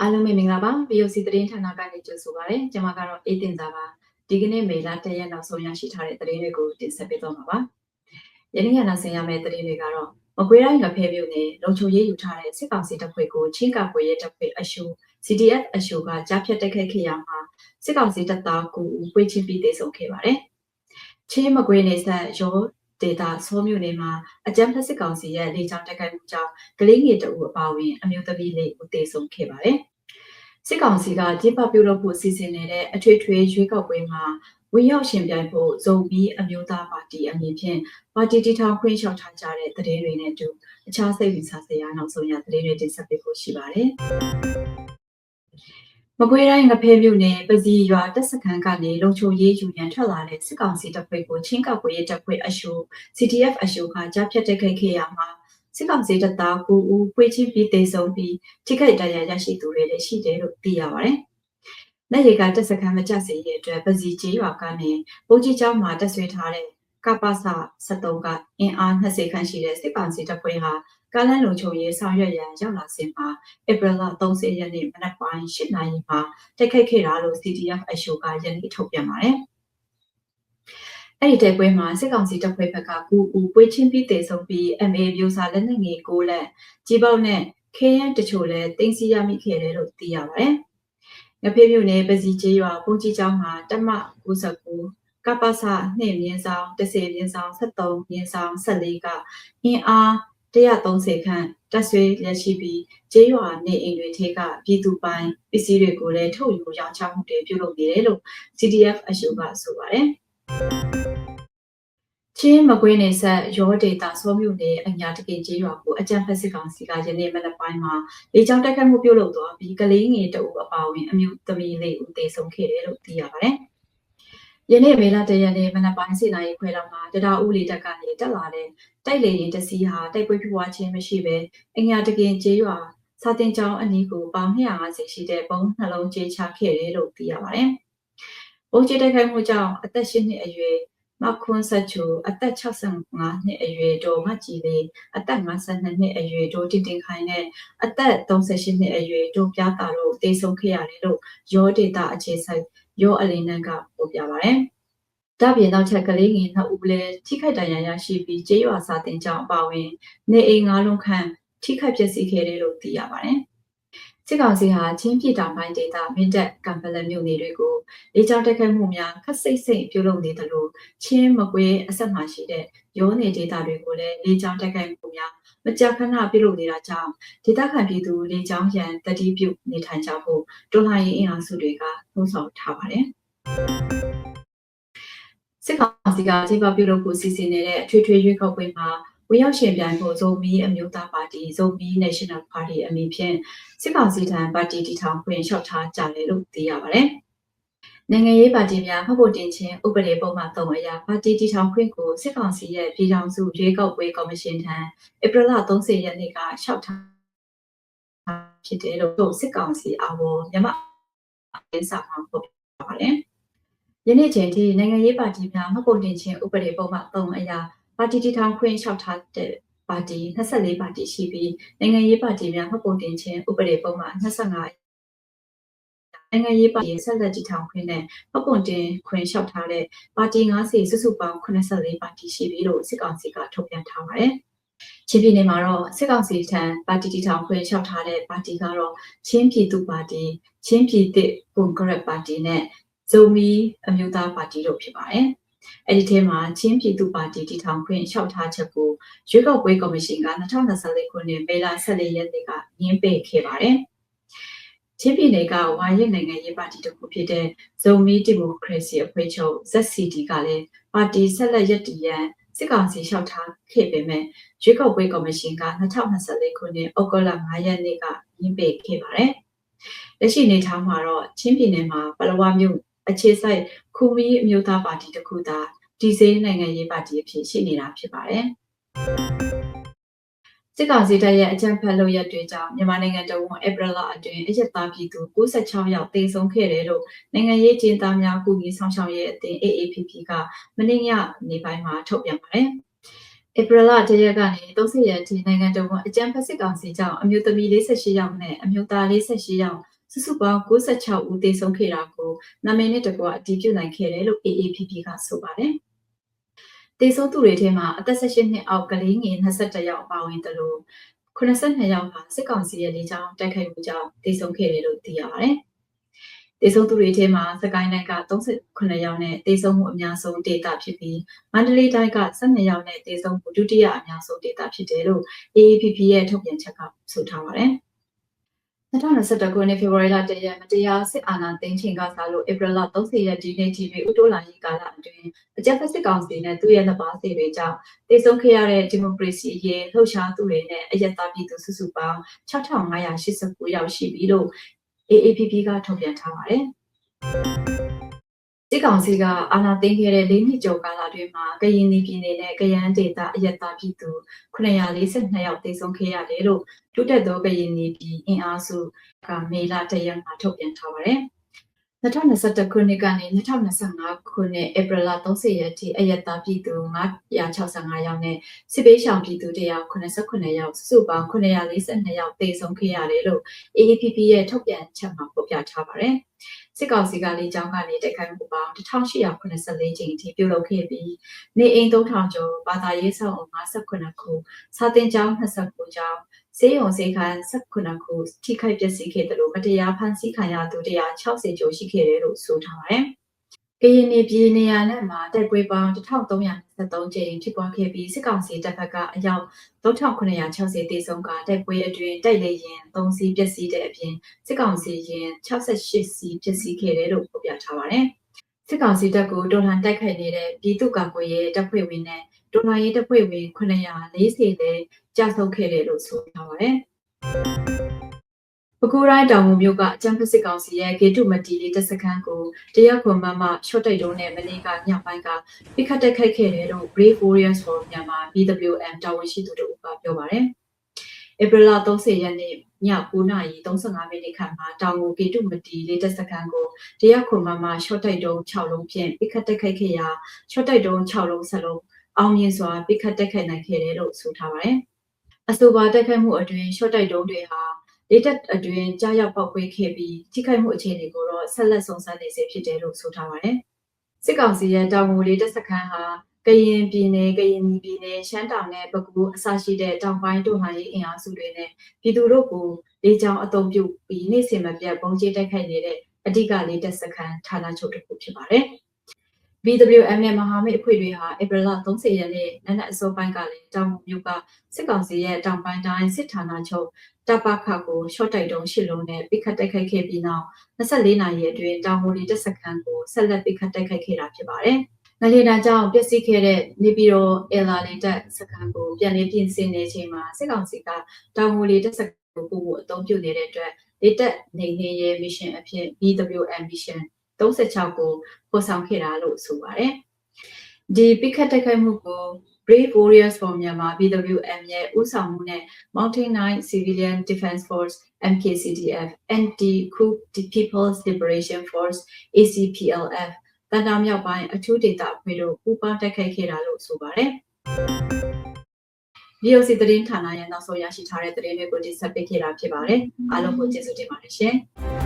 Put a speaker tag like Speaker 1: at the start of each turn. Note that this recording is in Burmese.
Speaker 1: အားလုံးပဲမင်္ဂလာပါ VOC သတင်းဌာနကနေကြိုဆိုပါရစေကျွန်မကတော့အေးတင်သာပါဒီကနေ့မေလ၁ရက်နောက်ဆုံးရရှိထားတဲ့သတင်းတွေကိုတင်ဆက်ပေးသွားမှာပါယနေ့ကနောက်ဆင်ရမယ့်သတင်းတွေကတော့မကွေးတိုင်းငဖဲမြို့နယ်လုံချုံရေးယူထားတဲ့စစ်ကောင်စီတပ်ဖွဲ့ကိုချင်းကကွေရဲတပ်ဖွဲ့အရှု CDF အရှုကကြားဖြတ်တိုက်ခိုက်ခဲ့ရမှာစစ်ကောင်စီတပ်သားကိုဦးပွေးချင်းပြီးတေဆုံးခဲ့ပါတယ်ချင်းမကွေးနေဆက်ရော ဒေတာဆိုးမြို့နယ်မှာအကြမ်းဖက်စစ်ကောင်စီရဲ့လေကြောင်းတိုက်ခိုက်မှုကြောင့်ကလေးငယ်တအုပ်အပါအဝင်အမျိုးသမီးလေးဦးတေဆုံးခဲ့ပါတယ်။စစ်ကောင်စီကကျင်းပပြုလုပ်ဖို့စီစဉ်နေတဲ့အထွေထွေရွေးကောက်ပွဲမှာဝင်ရောက်ရှင်ပြိုင်ဖို့ဇုံပြီးအမျိုးသားပါတီအမည်ဖြင့်ပါတီတီထောင်ခွင့်လျှောက်ထားကြတဲ့သတင်းတွေနဲ့အတူအခြားစိတ်ဝင်စားစရာနောက်ဆုံးရသတင်းတွေတင်ဆက်ပေးဖို့ရှိပါတယ်။ မကွေးတိုင်းငဖဲမြို့နယ်ပစီရွာတပ်စခန်းကနေလုံခြုံရေးယူရန်ထွက်လာတဲ့စစ်ကောင်စီတပ်ဖွဲ့ကိုချင်းကောက်ွေတပ်ဖွဲ့အရှု CTF အရှုကကြားဖြတ်တိုက်ခိုက်ခဲ့ရမှာစစ်ကောင်စီတပ်သားကိုဦးပွေးချင်းပြီးတေဆုံးပြီးထိခိုက်ဒဏ်ရာရရှိသူတွေလည်းရှိတယ်လို့သိရပါတယ်။လက်ရကတပ်စခန်းမကျစေရဲ့အတွက်ပစီကျေးရွာကနေပုံကြီးကျောင်းမှာတက်ဆွေးထားတဲ့ကပ္ပစ73ကအင်အား20ခန့်ရှိတဲ့စစ်ကောင်စီတပ်ဖွဲ့ဟာ ကားလန်းလုံခြုံရေးဆောင်ရွက်ရန်ရောက်လာစဉ်မှာဧပြီလ30ရက်နေ့မနက်ပိုင်း8နာရီမှာတိုက်ခိုက်ခဲ့တာလို့ CDF အရှိုကယနေ့ထုတ်ပြန်ပါတယ်။အဲ့ဒီတိုက်ပွဲမှာစစ်ကောင်စီတပ်ဖွဲ့ဘက်ကကူဦးပွေးချင်းပြီးတေဆုံးပြီး MA မျိုးစာလက်နက်ငယ်6လက်ကြီးပေါက်နဲ့ခဲရန်တချို့လည်းတင်စီရမိခဲ့တယ်လို့သိရပါတယ်။ငဖေးမြို့နယ်ပစီကျေးရွာပုံကြီးကျောင်းမှာတမ69ကပ္ပစ2မြင်းဆောင်10မြင်းဆောင်73မြင်းဆောင်14ကအင်အား 130ခန့်တက်ဆွေးလက်ရှိပြီးကျေးရွာနေအိမ်တွေထဲကပြည်သူပိုင်ပစ္စည်းတွေကိုလည်းထုတ်ယူရောင်းချမှုတွေပြုလုပ်နေတယ်လို့ CDF အရှုကဆိုပါတယ်။ချင်းမကွေးနေဆက်ရောဒေတာစောမြို့နယ်အညာတကင်ကျေးရွာကိုအကြံဖက်စစ်ကောင်စီကယနေ့မနက်ပိုင်းမှာလေကြောင်းတိုက်ခိုက်မှုပြုလုပ်သွားပြီးကလေးငယ်တအုပ်အပါအဝင်အမျိုးသမီးလေးဦးသေဆုံးခဲ့တယ်လို့သိရပါတယ်။ ယနေ့မေလတရက်နေ့မနက်ပိုင်း7နာရီခွဲလောက်မှာတရားဦးလီတက်ကနေတက်လာတဲ့တိုက်လေရင်တစီဟာတိုက်ပွဲဖြစ်ပွားခြင်းမရှိဘဲအညာတကင်ကျေးရွာစာတင်ကျောင်းအနီးကိုပေါင်250ရှိတဲ့ပုံနှလုံးကျေချခဲ့တယ်လို့သိရပါတယ်။ပုံကျေတိုက်ခိုက်မှုကြောင့်အသက်၈နှစ်အရွယ်မခွန်းဆက်ချူအသက်65နှစ်အရွယ်ဒေါ်မကြည်လေးအသက်52နှစ်အရွယ်ဒေါ်တင်တင်ခိုင်နဲ့အသက်38နှစ်အရွယ်ဒေါ်ပြားတာတို့တေဆုံးခဲ့ရတယ်လို့ရောဒေတာအခြေဆိုင် ရောအလင်းနန်းကပြောပြပါဗျ။ဒါပြင်နောက်ချက်ကလေးငယ်နှစ်ဦးလည်းထိခိုက်ဒဏ်ရာရရှိပြီးကျေးရွာစာတင်ကြောင်းအပါအဝင်နေအိမ်ငါးလုံးခန့်ထိခိုက်ပျက်စီးခဲ့တယ်လို့သိရပါတယ်။စစ်ကောင်စီဟာချင်းပြည်တောင်ပိုင်းဒေသမင်းတပ်ကံပလန်မြို့နယ်တွေကိုလေကြောင်းတိုက်ခိုက်မှုများခက်စိတ်စိတ်ပြုလုပ်နေတယ်လို့ချင်းမကွေးအဆက်မှရှိတဲ့ရောနေဒေတာတွေကိုလည်းလေကြောင်းတိုက်ခိုက်မှုများ မကြာခဏပြုလုပ်နေတာကြောင့်ဒေသခံပြည်သူလေကြောင်းရန်တတိပြုနေထိုင်ကြဖို့တော်လှန်ရေးအင်အားစုတွေကနှိုးဆော်ထားပါတယ်။စစ်ကောင်စီကခြေပပြုလုပ်ဖို့စီစဉ်နေတဲ့အထွေထွေရွေးကောက်ပွဲမှာဝင်ရောက်ရှင်ပြိုင်ဖို့ဇုံမီအမျိုးသားပါတီဇုံမီ National Party အမည်ဖြင့်စစ်ကောင်စီထံပါတီတည်ထောင်ခွင့်လျှောက်ထားကြတယ်လို့သိရပါတယ်။ နိုင်ငံရေးပါတီများမှတ်ဖို့တင်ခြင်းဥပဒေပုံမှန်3အရာပါတီတည်ထောင်ခွင့်ကိုစစ်ကောင်စီရဲ့ပြည်ထောင်စုရွေးကောက်ပွဲကော်မရှင်ထံဧပြီလ30ရက်နေ့ကလျှောက်ထားဖြစ်တယ်လို့စစ်ကောင်စီအဝမြန်မာအင်းစာမှာပေါ်ပါတယ်။ယနေ့ချိန်ထိနိုင်ငံရေးပါတီများမှတ်ဖို့တင်ခြင်းဥပဒေပုံမှန်3အရာပါတီတည်ထောင်ခွင့်လျှောက်ထားတဲ့ပါတီ24ပါတီရှိပြီးနိုင်ငံရေးပါတီများမှတ်ဖို့တင်ခြင်းဥပဒေပုံမှန်25 နိုင်ငံရေးပါတီဆက်လက်တည်ထောင်ခွင့်နဲ့မှတ်ပုံတင်ခွင့်လျှောက်ထားတဲ့ပါတီ90စုစုပေါင်း84ပါတီရှိပြီလို့စစ်ကောင်စီကထုတ်ပြန်ထားပါတယ်။ချင်းပြည်နယ်မှာတော့စစ်ကောင်စီထံပါတီတည်ထောင်ခွင့်လျှောက်ထားတဲ့ပါတီကတော့ချင်းပြည်သူပါတီချင်းပြည်သစ်ကွန်ဂရက်ပါတီနဲ့ဇုံမီအမျိုးသားပါတီတို့ဖြစ်ပါတယ်။အဲ့ဒီထဲမှာချင်းပြည်သူပါတီတည်ထောင်ခွင့်လျှောက်ထားချက်ကိုရွေးကောက်ပွဲကော်မရှင်က2024ခုနှစ်မေလ14ရက်နေ့ကညှင်းပယ်ခဲ့ပါတယ်။ ချင်းပြည်နယ်ကဝါရစ်နိုင်ငံရေးပါတီတစ်ခုဖြစ်တဲ့ဇုံမီဒီမိုကရေစီအဖွဲ့ချုပ် ZCD ကလည်းပါတီဆက်လက်ရည်တည်ရန်စစ်ကောင်စီလျှောက်ထားခဲ့ပေမဲ့ရွေးကောက်ပွဲကော်မရှင်က2024ခုနှစ်ဩဂုတ်လ9ရက်နေ့ကညှင်းပယ်ခဲ့ပါတယ်။လက်ရှိနေထားမှာတော့ချင်းပြည်နယ်မှာပလဝမြို့အခြေစိုက်ခူမီအမျိုးသားပါတီတစ်ခုသာဒီဇေးနိုင်ငံရေးပါတီအဖြစ်ရှိနေတာဖြစ်ပါတယ်။ စစ်ကောင်စီတပ်ရဲ့အကြမ်းဖက်လုပ်ရက်တွေကြောင့်မြန်မာနိုင်ငံတဝန်ဧပြီလအတွင်းအရက်သားပြည်သူ96ယောက်သေဆုံးခဲ့တယ်လို့နိုင်ငံရေးကျင်းသားများကူညီဆောင်ရှောက်ရေးအသင်း AAPP ကမနေ့ညနေပိုင်းမှာထုတ်ပြန်ပါတယ်။ဧပြီလတရက်ကနေ30ရက်ထိနိုင်ငံတော်ဝန်အကြံဖက်စစ်ကောင်စီကြောင့်အမျိုးသမီး48ယောက်နဲ့အမျိုးသား48ယောက်စုစုပေါင်း96ဦးသေဆုံးခဲ့တာကိုနာမည်နဲ့တကွအတည်ပြုနိုင်ခဲ့တယ်လို့ AAPP ကဆိုပါတယ်။ သေဆုံးသူတွေထဲမှာအသက်18နှစ်အောက်ကလေးငယ်22ယောက်ပါဝင်တယ်လို့82ယောက်ဟာစစ်ကောင်စီရဲ့လေကြောင်းတိုက်ခိုက်မှုကြောင့်သေဆုံးခဲ့တယ်လို့သိရပါတယ်။သေဆုံးသူတွေထဲမှာစကိုင်းတိုင်းက38ယောက်နဲ့သေဆုံးမှုအများဆုံးဒေသဖြစ်ပြီးမန္တလေးတိုင်းက12ယောက်နဲ့သေဆုံးမှုဒုတိယအများဆုံးဒေသဖြစ်တယ်လို့ AAPP ရဲ့ထုတ်ပြန်ချက်ကဆိုထားပါတယ်။ 2021ခုနှစ်ဖေဖော်ဝါရီလတရက်မတရားစစ်အာဏာသိမ်းချိန်ကစလို့ဧပြီလ30ရက်ဒီနေ့ထိပဲဥတိုလာရေးကာလအတွင်းအကြမ်းဖက်စစ်ကောင်စီနဲ့သူ့ရဲ့နှစ်ပါးစီတွေကြောင့်တည်ဆုံခဲ့ရတဲ့ဒီမိုကရေစီရေးလှုပ်ရှားသူတွေနဲ့အယက်သားပြည်သူစုစုပေါင်း6589ယောက်ရှိပြီလို့ AAPP ကထုတ်ပြန်ထားပါတယ်။ စစ်ကောင်စီကအာဏာသိမ်းခဲ့တဲ့၄နှစ်ကျော်ကာလအတွင်းမှာကရင်ပြည်နယ်နဲ့ကရန်ဒေသအယက်သားပြည်သူ942ယောက်သေဆုံးခဲ့ရတယ်လို့တိုးတက်သောကရင်ပြည်အင်အားစုကမေလတရက်မှာထုတ်ပြန်ထားပါတယ်။ 2021ခုနှစ်ကနေ2025ခုနှစ်ဧပြီလ30ရက်ထိအယက်သားပြည်သူ965ယောက်နဲ့စစ်ပေးရှောင်ပြည်သူ189ယောက်စုစုပေါင်း942ယောက်သေဆုံးခဲ့ရတယ်လို့ AAPP ရဲ့ထုတ်ပြန်ချက်မှာဖော်ပြထားပါတယ်။စစ်ကောင်စီကလေကြောင်းကနေတိုက်ခိုက်မှုပေါင်း1884ကြိမ်ထိပြုလုပ်ခဲ့ပြီးနေအိမ်3000ကျော်ဘာသာရေးဆောင်58ခုစာသင်ကျောင်း29ကျောင်း ဈေးရုံဈေးခန်း18ခုထိခိုက်ပျက်စီးခဲ့တယ်လို့မတရားဖန်ဆီးခံရသူ160ကျော်ရှိခဲ့တယ်လို့ဆိုထားပါတယ်။ကရင်ပြည်နေရာနဲ့မှာတက်ကွေးပေါင်း1323ကြိမ်ဖြစ်ပွားခဲ့ပြီးစစ်ကောင်စီတပ်ဖက်ကအယောက်3960တေဆုံးကတက်ကွေးအတွင်းတိုက်လေရင်3စီးပျက်စီးတဲ့အပြင်စစ်ကောင်စီရင်68စီးပျက်စီးခဲ့တယ်လို့ဖော်ပြထားပါတယ်။စစ်ကောင်စီတပ်ကိုတော်လှန်တိုက်ခိုက်နေတဲ့ပြည်သူ့ကာကွယ်ရေးတပ်ဖွဲ့ဝင်နဲ့ တော်လှန်ရေးတပ်ဖွဲ့ဝင်940လည်းကြာဆုံးခဲ့တယ်လို့ဆိုထားပါတယ်။ပဲခူးတိုင်းတောင်ငူမြို့ကအကျန်းဖက်စစ်ကောင်စီရဲ့ဂေတုမတီလေးတပ်စခန်းကိုတရက်ခွန်မမရှော့တိုက်တုံးနဲ့မနေ့ကညပိုင်းကပိခတ်တက်ခိုက်ခဲ့တယ်လို့ Brave Warriors for Myanmar BWM တာဝန်ရှိသူတို့ကပြောပါတယ်။ဧပြီလ30ရက်နေ့ည9:35မိနစ်ခန့်မှာတောင်ငူဂေတုမတီလေးတပ်စခန်းကိုတရက်ခွန်မမရှော့တိုက်တုံး6လုံးဖြင့်ပိခတ်တက်ခိုက်ခဲ့ရာရှော့တိုက်တုံး6လုံးစလုံး အောင်မြင်စွာပိခတ်တက်ခိုက်နိုင်ခဲ့တယ်လို့ဆိုထားပါတယ်။အဆိုပါတက်ခတ်မှုအတွင်း short တိုက်တုံးတွေဟာလေးတက်အတွင်းကြားရောက်ပောက်ကွေးခဲ့ပြီးထိခိုက်မှုအခြေအနေကိုတော့ဆက်လက်ဆုံးစမ်းနေစေဖြစ်တယ်လို့ဆိုထားပါတယ်။စစ်ကောင်စီရဲ့တောင်ငူလေးတက်စခန်းဟာကရင်ပြည်နယ်ကရင်ပြည်နယ်ရှမ်းတောင်နဲ့ပဲခူးအစရှိတဲ့တောင်ပိုင်းတို့ဟာရေးအင်အားစုတွေနဲ့ပြည်သူတို့ကိုလေးချောင်းအုံပြုပြီးနေ့စဉ်မပြတ်ပုံကျတိုက်ခိုက်နေတဲ့အဓိကလေးတက်စခန်းဌာနချုပ်တစ်ခုဖြစ်ပါတယ်။ BWM နဲ့မဟာမိတ်အဖွဲ့တွေဟာဧပြီလ30ရက်နေ့နနက်အစောပိုင်းကလည်းတောင်မြို့ကစစ်ကောင်စီရဲ့တောင်ပိုင်းတိုင်းစစ်ဌာနချုပ်တပ်ပခကို short တိုက်တုံးရှစ်လုံးနဲ့ပိခတ်တိုက်ခိုက်ခဲ့ပြီးနောက်24နာရီအတွင်းတောင်မူလီတပ်စခန်းကိုဆက်လက်ပိခတ်တိုက်ခိုက်ခဲ့တာဖြစ်ပါတယ်။ငလျင်တန်းကြောင့်ပျက်စီးခဲ့တဲ့နေပြည်တော်အယ်လာလီတပ်စခန်းကိုပြန်လည်ပြင်ဆင်နေချိန်မှာစစ်ကောင်စီကတောင်မူလီတပ်စခန်းကိုပို့ဖို့အသုံးပြုနေတဲ့အတွက်လေတပ်နေနေရဲ့ mission အဖြစ် BWM mission 36ကိုပေါ်ဆောင်ခဲ့တာလို့ဆိုပါတယ်။ဒီပိခတ်တိုက်ခိုက်မှုကို Brave Warriors for Myanmar BWM ရဲ့ဦးဆောင်မှုနဲ့ Mountain Nine Civilian Defense Force MKCDF Anti-Coup People's Liberation Force ACPLF တန်တာမြောက်ပိုင်းအထူးဒေသအဖွဲ့တို့ပူးပေါင်းတိုက်ခိုက်ခဲ့တာလို့ဆိုပါတယ်။ VOC သတင်းဌာနရဲ့နောက်ဆုံးရရှိထားတဲ့သတင်းတွေကိုတင်ဆက်ပေးခဲ့တာဖြစ်ပါတယ်။အားလုံးကိုကျေးဇူးတင်ပါတယ်ရှင်။